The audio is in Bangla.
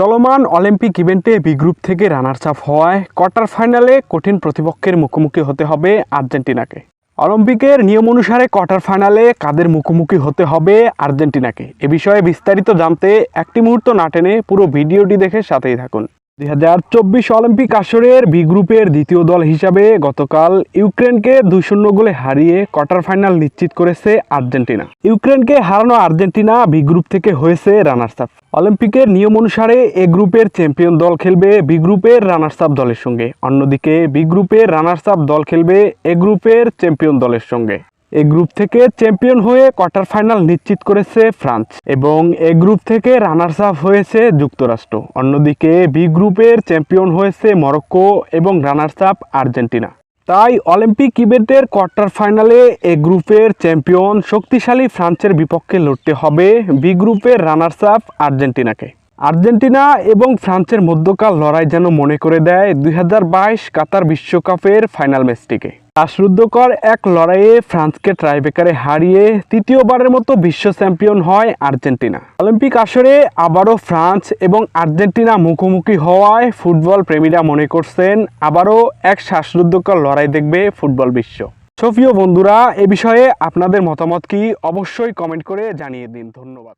চলমান অলিম্পিক ইভেন্টে বি গ্রুপ থেকে রানার্স আপ হওয়ায় কোয়ার্টার ফাইনালে কঠিন প্রতিপক্ষের মুখোমুখি হতে হবে আর্জেন্টিনাকে। অলিম্পিকের নিয়ম অনুসারে কোয়ার্টার ফাইনালে কাদের মুখোমুখি হতে হবে আর্জেন্টিনাকে। এ বিষয়ে বিস্তারিত জানতে একটি মুহূর্ত না টেনে পুরো ভিডিওটি দেখে সাথেই থাকুন। দুই হাজার চব্বিশ অলিম্পিক আসরের বি গ্রুপের দ্বিতীয় দল হিসাবে গতকাল ইউক্রেনকে দুই শূন্য গোলে হারিয়ে কোয়ার্টার ফাইনাল নিশ্চিত করেছে আর্জেন্টিনা। ইউক্রেনকে হারানো আর্জেন্টিনা বি গ্রুপ থেকে হয়েছে রানার্স আপ অলিম্পিকের নিয়ম অনুসারে এ গ্রুপের চ্যাম্পিয়ন দল খেলবে বি গ্রুপের রানার্স আপ দলের সঙ্গে। অন্যদিকে বি গ্রুপের রানার্স আপ দল খেলবে এ গ্রুপের চ্যাম্পিয়ন দলের সঙ্গে। এই গ্রুপ থেকে চ্যাম্পিয়ন হয়ে কোয়ার্টার ফাইনাল নিশ্চিত করেছে ফ্রান্স এবং এ গ্রুপ থেকে রানার্স আপ হয়েছে যুক্তরাষ্ট্র। অন্যদিকে বি গ্রুপের চ্যাম্পিয়ন হয়েছে মরক্কো এবং রানার্স আপ আর্জেন্টিনা। তাই অলিম্পিক ইভেন্টের কোয়ার্টার ফাইনালে এ গ্রুপের চ্যাম্পিয়ন শক্তিশালী ফ্রান্সের বিপক্ষে লড়তে হবে বি গ্রুপের রানার্স আপ আর্জেন্টিনাকে। আর্জেন্টিনা এবং ফ্রান্সের মধ্যকার লড়াই যেন মনে করে দেয় দুই হাজার বাইশ কাতার বিশ্বকাপের ফাইনাল ম্যাচটিকে। শ্বাসরুদ্ধকর এক লড়াইয়ে ফ্রান্সকে ট্রাইবেকারে হারিয়ে তৃতীয়বারের মতো বিশ্ব চ্যাম্পিয়ন হয় আর্জেন্টিনা। অলিম্পিক আসরে আবারও ফ্রান্স এবং আর্জেন্টিনা মুখোমুখি হওয়ায় ফুটবল প্রেমীরা মনে করছেন আবারও এক শ্বাসরুদ্ধকর লড়াই দেখবে ফুটবল বিশ্ব। সফিও, বন্ধুরা, এ বিষয়ে আপনাদের মতামত কি? অবশ্যই কমেন্ট করে জানিয়ে দিন। ধন্যবাদ।